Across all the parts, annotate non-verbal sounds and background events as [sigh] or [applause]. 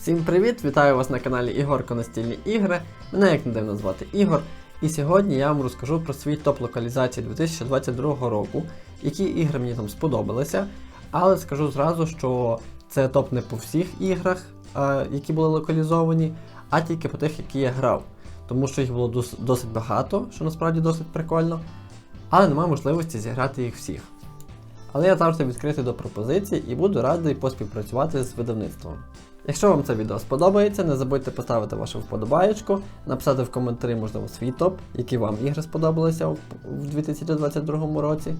Всім привіт! Вітаю вас на каналі Ігорко Настільні ігри. Мене як не дивно звати Ігор. І сьогодні я вам розкажу про свій топ локалізації 2022 року, які ігри мені там сподобалися. Але скажу зразу, що це топ не по всіх іграх, е, які були локалізовані, а тільки по тих, які я грав. Тому що їх було досить багато, що насправді досить прикольно. Але немає можливості зіграти їх всіх. Але я завжди відкритий до пропозицій і буду радий поспівпрацювати з видавництвом. Якщо вам це відео сподобається, не забудьте поставити вашу вподобаєчку, написати в коментарі, можливо, свій топ, які вам ігри сподобалися в в 2022 році.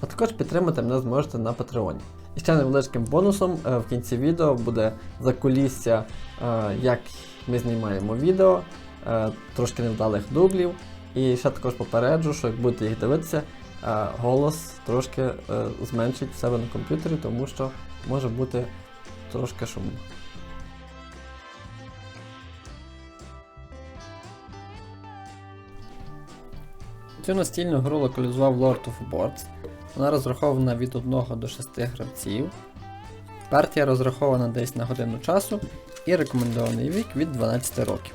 А також підтримати мене зможете на Патреоні. І ще невеличким бонусом е, в кінці відео буде закулісся, е, як ми знімаємо відео, е, трошки невдалих дублів. І ще також попереджу, що як будете їх дивитися, голос трошки зменшить в себе на комп'ютері, тому що може бути трошки шумно. Цю настільну гру локалізував Lord of Boards. Вона розрахована від 1 до 6 гравців. Партія розрахована десь на годину часу і рекомендований вік від 12 років.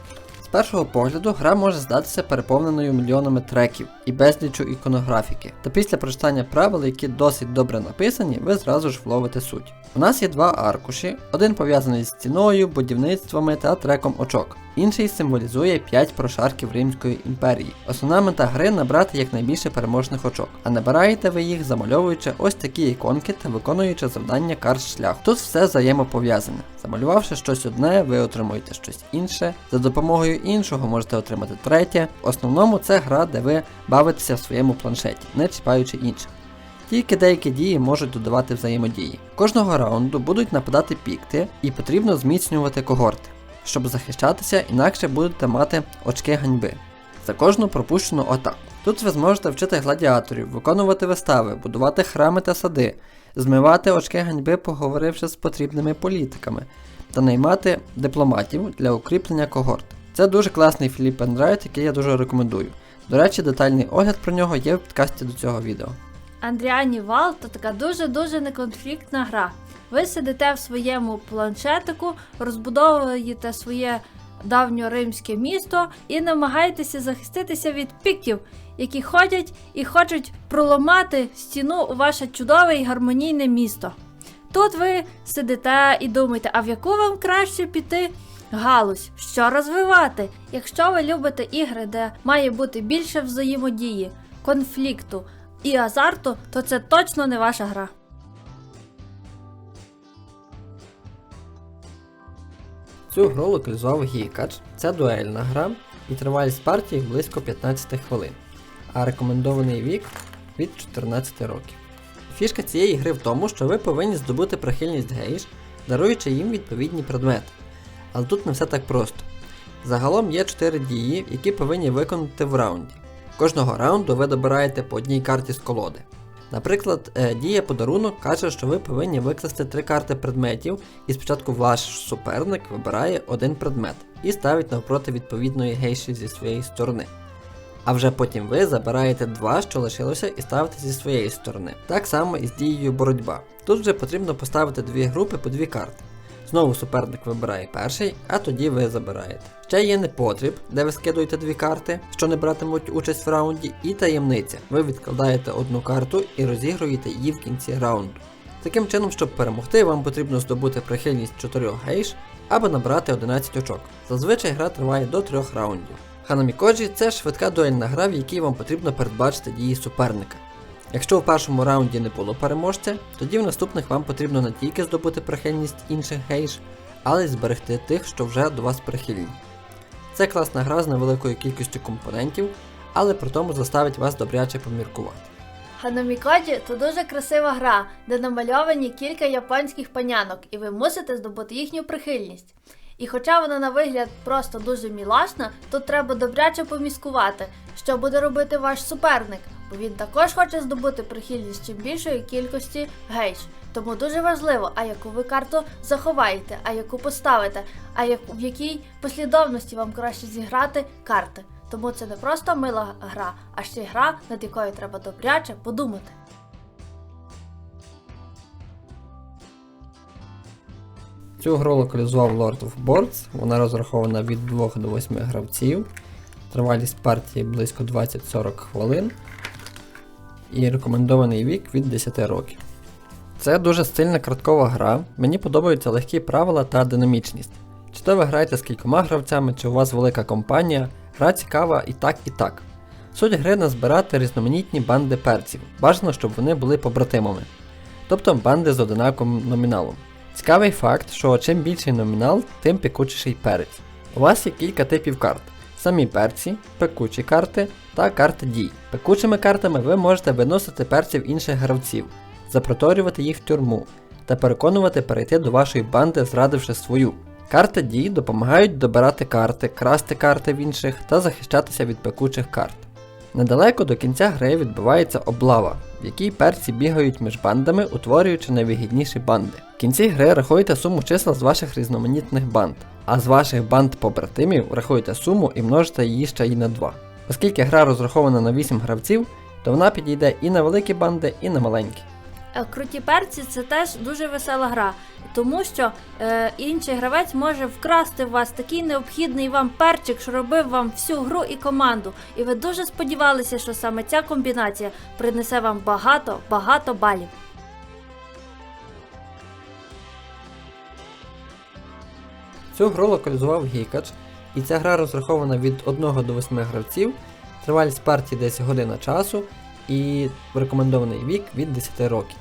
Першого погляду гра може здатися переповненою мільйонами треків і безлічу іконографіки. Та після прочитання правил, які досить добре написані, ви зразу ж вловите суть. У нас є два аркуші: один пов'язаний з стіною, будівництвами та треком очок. Інший символізує 5 прошарків Римської імперії. Основна мета гри набрати якнайбільше переможних очок, а набираєте ви їх замальовуючи ось такі іконки та виконуючи завдання карт шлях. Тут все взаємопов'язане. Замалювавши щось одне, ви отримуєте щось інше. За допомогою іншого можете отримати третє. В основному це гра, де ви бавитеся в своєму планшеті, не чіпаючи інших. Тільки деякі дії можуть додавати взаємодії. Кожного раунду будуть нападати пікти, і потрібно зміцнювати когорти. Щоб захищатися, інакше будете мати очки ганьби за кожну пропущену атаку. Тут ви зможете вчити гладіаторів, виконувати вистави, будувати храми та сади, змивати очки ганьби, поговоривши з потрібними політиками, та наймати дипломатів для укріплення когорт. Це дуже класний Філіп Ендрайт, який я дуже рекомендую. До речі, детальний огляд про нього є в підкасті до цього відео. Андріані Вал то така дуже-дуже неконфліктна гра. Ви сидите в своєму планшетику, розбудовуєте своє давньоримське місто і намагаєтеся захиститися від піків, які ходять і хочуть проламати стіну у ваше чудове і гармонійне місто. Тут ви сидите і думаєте, а в яку вам краще піти галузь, що розвивати, якщо ви любите ігри, де має бути більше взаємодії, конфлікту і азарту, то це точно не ваша гра. Цю гру локалізував Гікач. Це дуельна гра і тривалість партії близько 15 хвилин, а рекомендований вік від 14 років. Фішка цієї гри в тому, що ви повинні здобути прихильність гейш, даруючи їм відповідні предмети. Але тут не все так просто. Загалом є 4 дії, які повинні виконати в раунді. Кожного раунду ви добираєте по одній карті з колоди. Наприклад, е, дія подарунок каже, що ви повинні викласти три карти предметів, і спочатку ваш суперник вибирає один предмет і ставить навпроти відповідної гейші зі своєї сторони. А вже потім ви забираєте два, що лишилося, і ставите зі своєї сторони. Так само і з дією боротьба. Тут вже потрібно поставити дві групи по дві карти. Знову суперник вибирає перший, а тоді ви забираєте. Ще є непотріб, де ви скидуєте дві карти, що не братимуть участь в раунді, і таємниця. Ви відкладаєте одну карту і розігруєте її в кінці раунду. Таким чином, щоб перемогти, вам потрібно здобути прихильність 4 гейш або набрати 11 очок. Зазвичай гра триває до 3 раундів. Ханамікоджі це швидка дуельна гра, в якій вам потрібно передбачити дії суперника. Якщо в першому раунді не було переможця, тоді в наступних вам потрібно не тільки здобути прихильність інших гейш, але й зберегти тих, що вже до вас прихильні. Це класна гра з невеликою кількістю компонентів, але при тому заставить вас добряче поміркувати. Ханамікоджі то дуже красива гра, де намальовані кілька японських панянок, і ви мусите здобути їхню прихильність. І хоча вона на вигляд просто дуже мілашна, тут треба добряче поміскувати, що буде робити ваш суперник, він також хоче здобути прихильність чим більшої кількості гейш. Тому дуже важливо, а яку ви карту заховаєте, а яку поставите, а як, в якій послідовності вам краще зіграти карти. Тому це не просто мила гра, а ще й гра, над якою треба добряче подумати. Цю гру локалізував Lord of Boards, вона розрахована від 2 до 8 гравців. Тривалість партії близько 20-40 хвилин. І рекомендований вік від 10 років. Це дуже стильна карткова гра. Мені подобаються легкі правила та динамічність. Чи то ви граєте з кількома гравцями, чи у вас велика компанія, гра цікава і так, і так. Суть гри назбирати різноманітні банди перців. Бажано, щоб вони були побратимами. Тобто банди з одинаковим номіналом. Цікавий факт, що чим більший номінал, тим пекучіший перець. У вас є кілька типів карт: самі перці, пекучі карти та карти дій. Пекучими картами ви можете виносити перців інших гравців, запроторювати їх в тюрму та переконувати перейти до вашої банди, зрадивши свою. Карти дій допомагають добирати карти, красти карти в інших та захищатися від пекучих карт. Недалеко до кінця гри відбувається облава, в якій перці бігають між бандами, утворюючи найвигідніші банди. В кінці гри рахуєте суму чисел з ваших різноманітних банд, а з ваших банд побратимів рахуєте суму і множите її ще й на 2. Оскільки гра розрахована на 8 гравців, то вона підійде і на великі банди, і на маленькі. Е, Круті перці це теж дуже весела гра, тому що е, інший гравець може вкрасти в вас такий необхідний вам перчик, що робив вам всю гру і команду. І ви дуже сподівалися, що саме ця комбінація принесе вам багато, багато балів. Цю гру локалізував Гікач, і ця гра розрахована від 1 до 8 гравців, тривалість партії десь година часу і рекомендований вік від 10 років.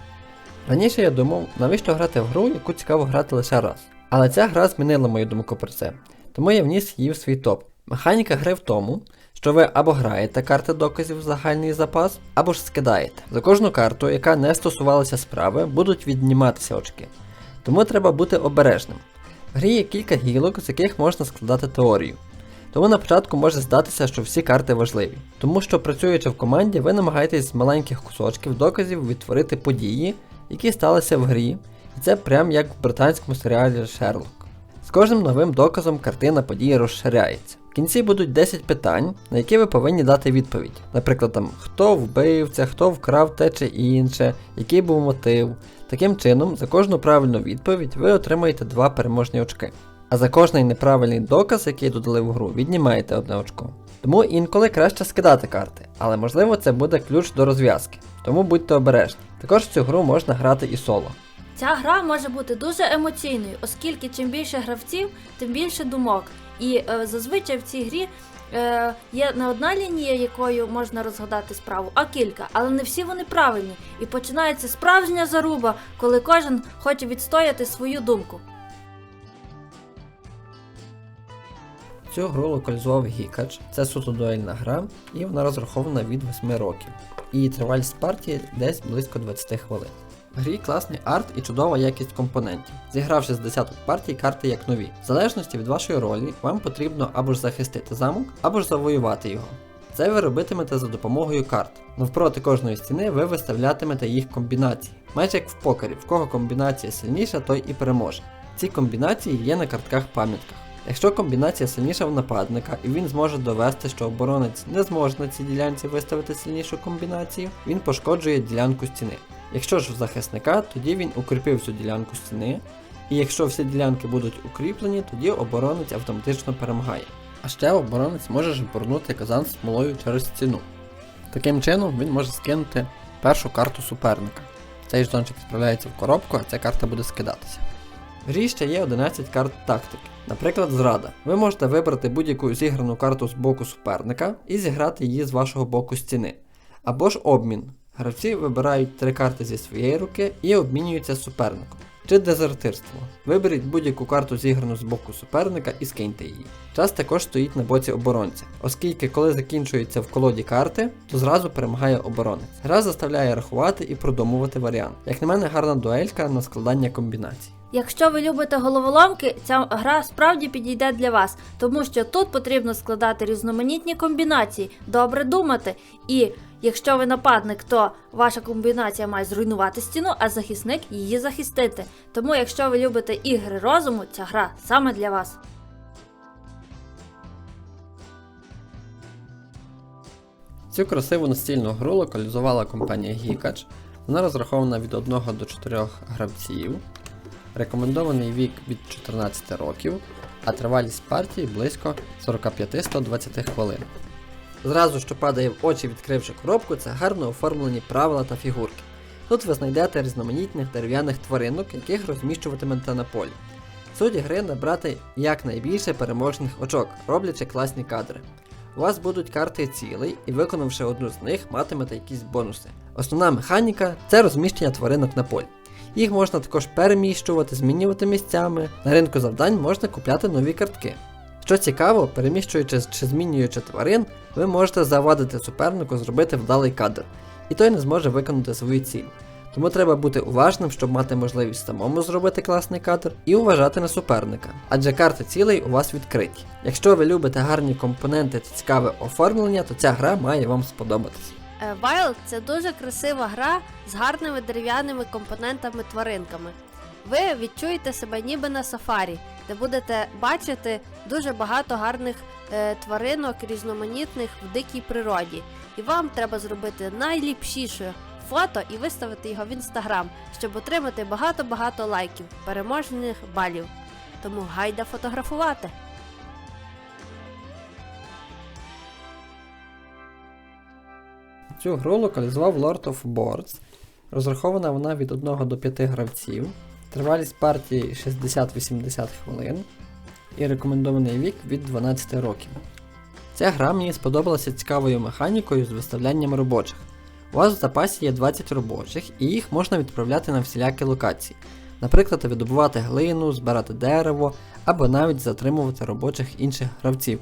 Раніше я думав, навіщо грати в гру, яку цікаво грати лише раз. Але ця гра змінила мою думку про це, тому я вніс її в свій топ. Механіка гри в тому, що ви або граєте карти доказів в загальний запас, або ж скидаєте. За кожну карту, яка не стосувалася справи, будуть відніматися очки. Тому треба бути обережним. В грі є кілька гілок, з яких можна складати теорію. Тому на початку може здатися, що всі карти важливі. Тому що працюючи в команді, ви намагаєтесь з маленьких кусочків доказів відтворити події, які сталися в грі, і це прям як в британському серіалі Шерлок. З кожним новим доказом картина події розширяється. В кінці будуть 10 питань, на які ви повинні дати відповідь. Наприклад, там хто вбивця, хто вкрав те чи інше, який був мотив. Таким чином, за кожну правильну відповідь ви отримаєте 2 переможні очки. А за кожний неправильний доказ, який додали в гру, віднімаєте одне очко. Тому інколи краще скидати карти, але можливо це буде ключ до розв'язки. Тому будьте обережні. Також цю гру можна грати і соло. Ця гра може бути дуже емоційною, оскільки чим більше гравців, тим більше думок. І е, зазвичай в цій грі е, є не одна лінія, якою можна розгадати справу, а кілька, але не всі вони правильні. І починається справжня заруба, коли кожен хоче відстояти свою думку. Цю гру локалізував Гікач, це суто дуельна гра, і вона розрахована від 8 років. І тривалість партії десь близько 20 хвилин. В грі класний арт і чудова якість компонентів. Зігравши з десяток партій, карти як нові. В залежності від вашої ролі, вам потрібно або ж захистити замок, або ж завоювати його. Це ви робитимете за допомогою карт. Навпроти кожної стіни ви виставлятимете їх комбінації. Майже як в покері, в кого комбінація сильніша, той і переможе. Ці комбінації є на картках пам'ятках. Якщо комбінація сильніша в нападника, і він зможе довести, що оборонець не зможе на цій ділянці виставити сильнішу комбінацію, він пошкоджує ділянку стіни. Якщо ж в захисника, тоді він укріпив цю ділянку стіни, і якщо всі ділянки будуть укріплені, тоді оборонець автоматично перемагає. А ще оборонець може жбурнути казан з смолою через стіну. Таким чином він може скинути першу карту суперника. Цей ждончик відправляється в коробку, а ця карта буде скидатися. В грі ще є 11 карт тактики. Наприклад, зрада. Ви можете вибрати будь-яку зіграну карту з боку суперника і зіграти її з вашого боку стіни. Або ж обмін. Гравці вибирають три карти зі своєї руки і обмінюються з суперником. Чи дезертирство. Виберіть будь-яку карту зіграну з боку суперника і скиньте її. Час також стоїть на боці оборонця, оскільки коли закінчуються в колоді карти, то зразу перемагає оборонець. Гра заставляє рахувати і продумувати варіант. Як на мене, гарна дуелька на складання комбінацій. Якщо ви любите головоломки, ця гра справді підійде для вас, тому що тут потрібно складати різноманітні комбінації, добре думати. І якщо ви нападник, то ваша комбінація має зруйнувати стіну, а захисник її захистити. Тому, якщо ви любите ігри розуму, ця гра саме для вас. Цю красиву настільну гру локалізувала компанія Гікач. Вона розрахована від 1 до 4 гравців. Рекомендований вік від 14 років, а тривалість партії близько 45-120 хвилин. Зразу, що падає в очі, відкривши коробку, це гарно оформлені правила та фігурки. Тут ви знайдете різноманітних дерев'яних тваринок, яких розміщуватимете на полі. Суть гри набрати якнайбільше переможних очок, роблячи класні кадри. У вас будуть карти цілей, і виконавши одну з них, матимете якісь бонуси. Основна механіка це розміщення тваринок на полі. Їх можна також переміщувати, змінювати місцями. На ринку завдань можна купляти нові картки. Що цікаво, переміщуючи чи змінюючи тварин, ви можете завадити супернику зробити вдалий кадр, і той не зможе виконати свою ціль. Тому треба бути уважним, щоб мати можливість самому зробити класний кадр і уважати на суперника, адже карти цілей у вас відкриті. Якщо ви любите гарні компоненти та цікаве оформлення, то ця гра має вам сподобатись. Е, Wild це дуже красива гра з гарними дерев'яними компонентами тваринками. Ви відчуєте себе ніби на сафарі, де будете бачити дуже багато гарних е, тваринок різноманітних в дикій природі. І вам треба зробити найліпшіше фото і виставити його в інстаграм, щоб отримати багато-багато лайків, переможних балів. Тому гайда фотографувати. Цю гру локалізував Lord of Boards. Розрахована вона від 1 до 5 гравців. Тривалість партії 60-80 хвилин і рекомендований вік від 12 років. Ця гра мені сподобалася цікавою механікою з виставлянням робочих. У вас в запасі є 20 робочих, і їх можна відправляти на всілякі локації. Наприклад, видобувати глину, збирати дерево або навіть затримувати робочих інших гравців,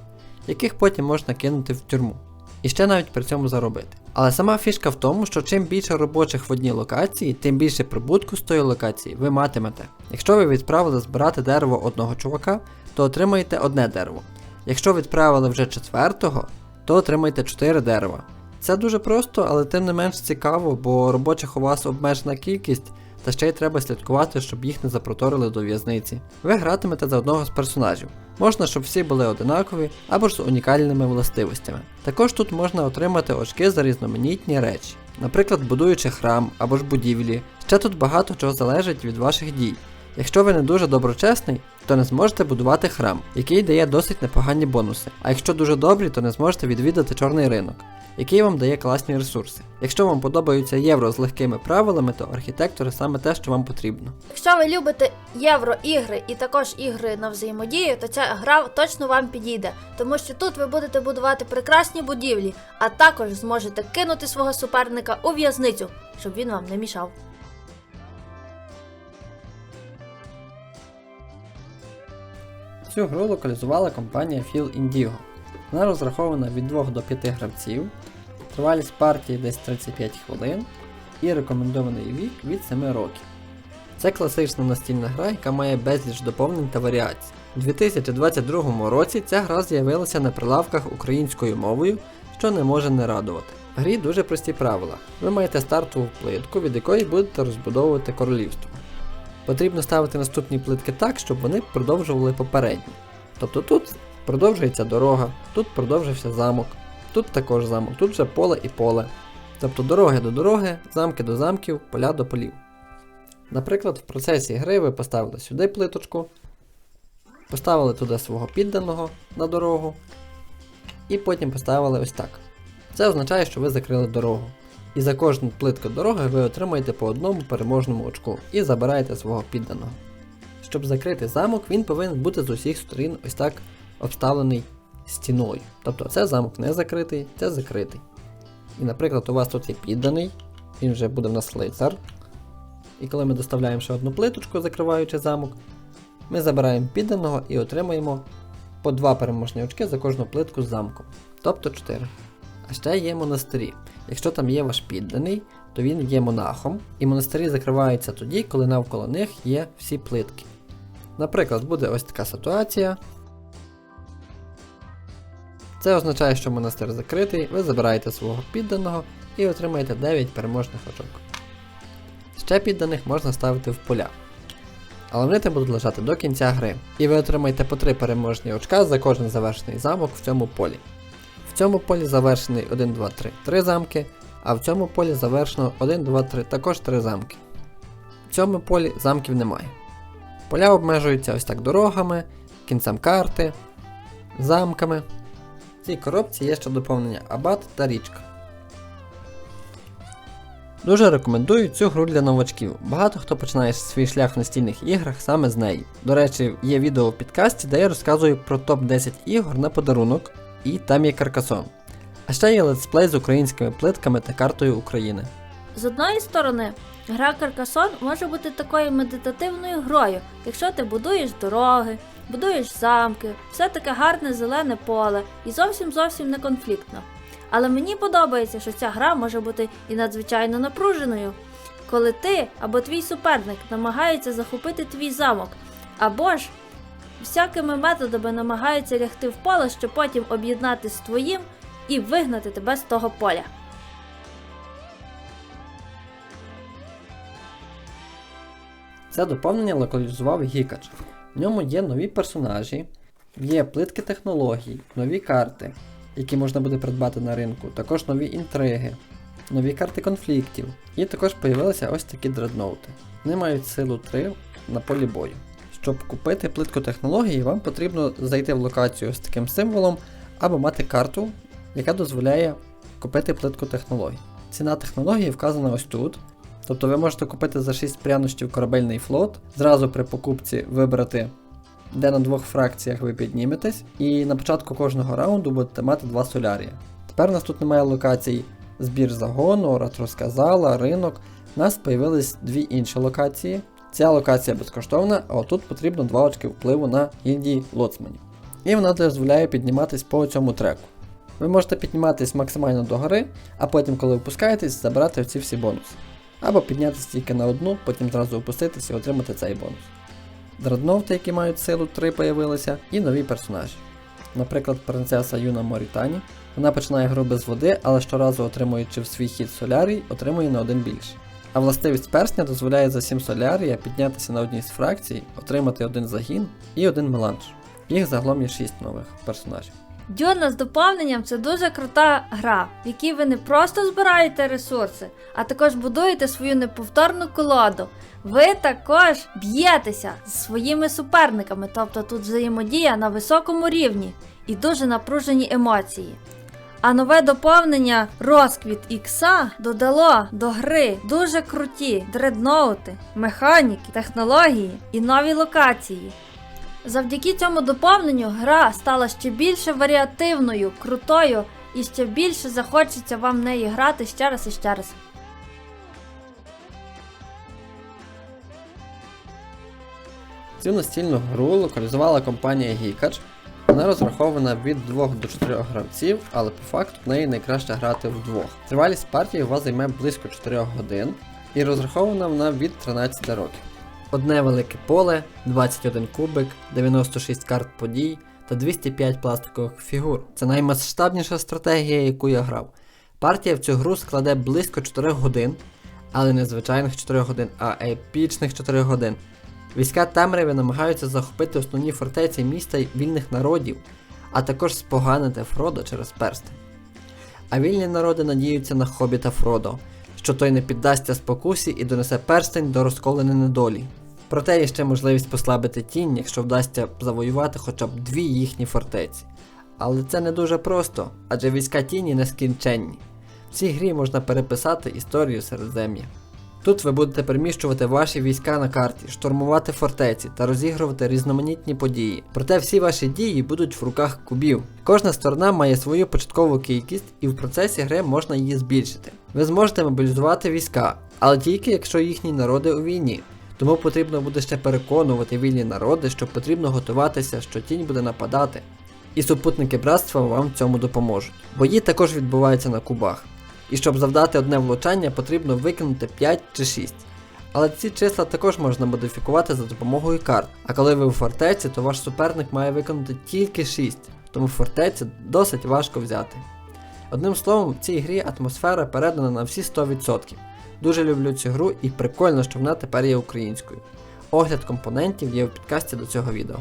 яких потім можна кинути в тюрму. І ще навіть при цьому заробити. Але сама фішка в тому, що чим більше робочих в одній локації, тим більше прибутку з тої локації ви матимете. Якщо ви відправили збирати дерево одного чувака, то отримаєте одне дерево. Якщо відправили вже четвертого, то отримаєте 4 дерева. Це дуже просто, але тим не менш цікаво, бо робочих у вас обмежена кількість, та ще й треба слідкувати, щоб їх не запроторили до в'язниці. Ви гратимете за одного з персонажів. Можна, щоб всі були одинакові або ж з унікальними властивостями. Також тут можна отримати очки за різноманітні речі, наприклад, будуючи храм або ж будівлі. Ще тут багато чого залежить від ваших дій. Якщо ви не дуже доброчесний, то не зможете будувати храм, який дає досить непогані бонуси. А якщо дуже добрі, то не зможете відвідати чорний ринок, який вам дає класні ресурси. Якщо вам подобаються євро з легкими правилами, то архітектори саме те, що вам потрібно. Якщо ви любите євроігри і також ігри на взаємодію, то ця гра точно вам підійде, тому що тут ви будете будувати прекрасні будівлі, а також зможете кинути свого суперника у в'язницю, щоб він вам не мішав. Цю гру локалізувала компанія Phil Indigo. Вона розрахована від 2 до 5 гравців, тривалість партії десь 35 хвилин і рекомендований вік від 7 років. Це класична настільна гра, яка має безліч доповнень та варіацій. У 2022 році ця гра з'явилася на прилавках українською мовою, що не може не радувати. В грі дуже прості правила. Ви маєте стартову плитку, від якої будете розбудовувати королівство. Потрібно ставити наступні плитки так, щоб вони продовжували попередні. Тобто тут продовжується дорога, тут продовжився замок, тут також замок, тут вже поле і поле. Тобто дороги до дороги, замки до замків, поля до полів. Наприклад, в процесі гри ви поставили сюди плиточку, поставили туди свого підданого на дорогу, і потім поставили ось так. Це означає, що ви закрили дорогу. І за кожну плитку дороги ви отримаєте по одному переможному очку і забираєте свого підданого. Щоб закрити замок, він повинен бути з усіх сторін ось так обставлений стіною. Тобто це замок не закритий, це закритий. І, наприклад, у вас тут є підданий, він вже буде в нас лицар. І коли ми доставляємо ще одну плиточку, закриваючи замок, ми забираємо підданого і отримаємо по 2 переможні очки за кожну плитку з замком. Тобто 4. А ще є монастирі. Якщо там є ваш підданий, то він є монахом, і монастирі закриваються тоді, коли навколо них є всі плитки. Наприклад, буде ось така ситуація. Це означає, що монастир закритий, ви забираєте свого підданого і отримаєте 9 переможних очок. Ще підданих можна ставити в поля. Але вони там будуть лежати до кінця гри. І ви отримаєте по 3 переможні очка за кожен завершений замок в цьому полі. Цьому полі завершений 1, 2, 3, 3 замки, а в цьому полі завершено 1, 2, 3, також 3 замки. В цьому полі замків немає. Поля обмежуються ось так дорогами, кінцем карти, замками. В цій коробці є ще доповнення Абат та річка. Дуже рекомендую цю гру для новачків. Багато хто починає свій шлях в настільних іграх саме з неї. До речі, є відео в підкасті, де я розказую про топ-10 ігор на подарунок, і там є каркасон. А ще є летсплей з українськими плитками та картою України. З одної сторони, гра Каркасон може бути такою медитативною грою, якщо ти будуєш дороги, будуєш замки, все таке гарне зелене поле і зовсім зовсім не конфліктно. Але мені подобається, що ця гра може бути і надзвичайно напруженою, коли ти або твій суперник намагається захопити твій замок, або ж всякими методами намагається лягти в поле, щоб потім об'єднати з твоїм і вигнати тебе з того поля. Це доповнення локалізував Гікач. В ньому є нові персонажі, є плитки технологій, нові карти, які можна буде придбати на ринку, також нові інтриги, нові карти конфліктів. І також появилися ось такі дредноути. Вони мають силу 3 на полі бою. Щоб купити плитку технології, вам потрібно зайти в локацію з таким символом або мати карту, яка дозволяє купити плитку технологій. Ціна технології вказана ось тут. Тобто ви можете купити за 6 прянощів корабельний флот, зразу при покупці вибрати, де на двох фракціях ви підніметесь, і на початку кожного раунду будете мати два солярія. Тепер у нас тут немає локацій збір загону, ретроска зала, ринок. У нас появились дві інші локації. Ця локація безкоштовна, а отут потрібно 2 очки впливу на гільдії лоцманів. І вона дозволяє підніматись по цьому треку. Ви можете підніматись максимально до гори, а потім, коли опускаєтесь, забирати оці всі бонуси. Або піднятися тільки на одну, потім зразу опуститися і отримати цей бонус. Дредноути, які мають силу 3, появилися, і нові персонажі. Наприклад, принцеса Юна Морітані. Вона починає гру без води, але щоразу отримуючи в свій хід солярій, отримує на один більше. А властивість персня дозволяє за 7 солярія піднятися на одній з фракцій, отримати один загін і один меланж. Їх загалом є 6 нових персонажів. Дюна з доповненням це дуже крута гра, в якій ви не просто збираєте ресурси, а також будуєте свою неповторну колоду. Ви також б'єтеся зі своїми суперниками, тобто тут взаємодія на високому рівні і дуже напружені емоції. А нове доповнення Розквіт Ікса додало до гри дуже круті дредноути, механіки, технології і нові локації. Завдяки цьому доповненню гра стала ще більше варіативною, крутою і ще більше захочеться вам в неї грати ще раз і ще раз. Цю настільну гру локалізувала компанія Гікач. Вона розрахована від 2 до 4 гравців, але по факту в неї найкраще грати вдвох. Тривалість партії у вас займе близько 4 годин, і розрахована вона від 13 років. Одне велике поле, 21 кубик, 96 карт подій та 205 пластикових фігур. Це наймасштабніша стратегія, яку я грав. Партія в цю гру складе близько 4 годин, але не звичайних 4 годин, а епічних 4 годин. Війська темряви намагаються захопити основні фортеці міста вільних народів, а також споганити Фродо через персти. А вільні народи надіються на хобіта Фродо, що той не піддасться спокусі і донесе перстень до розколеної долі. Проте є ще можливість послабити тінь, якщо вдасться завоювати хоча б дві їхні фортеці. Але це не дуже просто, адже війська тіні нескінченні. В цій грі можна переписати історію Середзем'я. Тут ви будете переміщувати ваші війська на карті, штурмувати фортеці та розігрувати різноманітні події. Проте всі ваші дії будуть в руках кубів. Кожна сторона має свою початкову кількість, і в процесі гри можна її збільшити. Ви зможете мобілізувати війська, але тільки якщо їхні народи у війні. Тому потрібно буде ще переконувати вільні народи, що потрібно готуватися, що тінь буде нападати. І супутники братства вам в цьому допоможуть. Бої також відбуваються на кубах. І щоб завдати одне влучання, потрібно викинути 5 чи 6. Але ці числа також можна модифікувати за допомогою карт. А коли ви у фортеці, то ваш суперник має виконати тільки 6, тому фортеці досить важко взяти. Одним словом, в цій грі атмосфера передана на всі 100%. Дуже люблю цю гру і прикольно, що вона тепер є українською. Огляд компонентів є в підкасті до цього відео.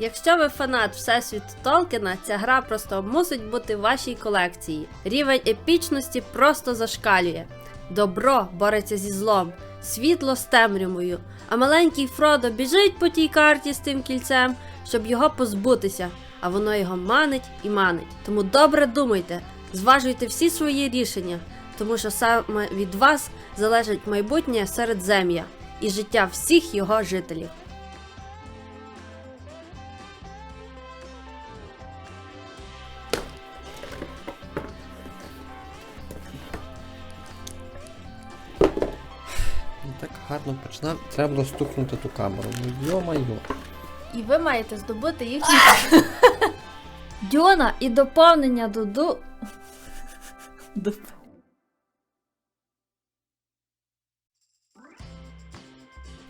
Якщо ви фанат Всесвіту Толкіна, ця гра просто мусить бути в вашій колекції. Рівень епічності просто зашкалює. Добро бореться зі злом. світло з темрявою, а маленький Фродо біжить по тій карті з тим кільцем, щоб його позбутися, а воно його манить і манить. Тому добре думайте, зважуйте всі свої рішення, тому що саме від вас залежить майбутнє середзем'я і життя всіх його жителів. Ну, Так гарно починав. Треба було стукнути ту камеру. Ну йо-майо. І ви маєте здобути їхню [laughs] Дьона і доповнення до ду.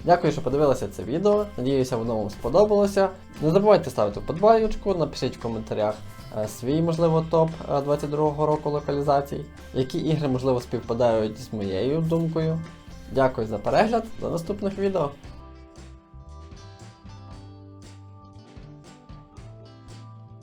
Дякую, що подивилися це відео. Надіюся, воно вам сподобалося. Не забувайте ставити вподобайку, напишіть в коментарях свій, можливо, топ е, 22-го року локалізацій, які ігри, можливо, співпадають з моєю думкою. Дякую за перегляд, до наступних відео.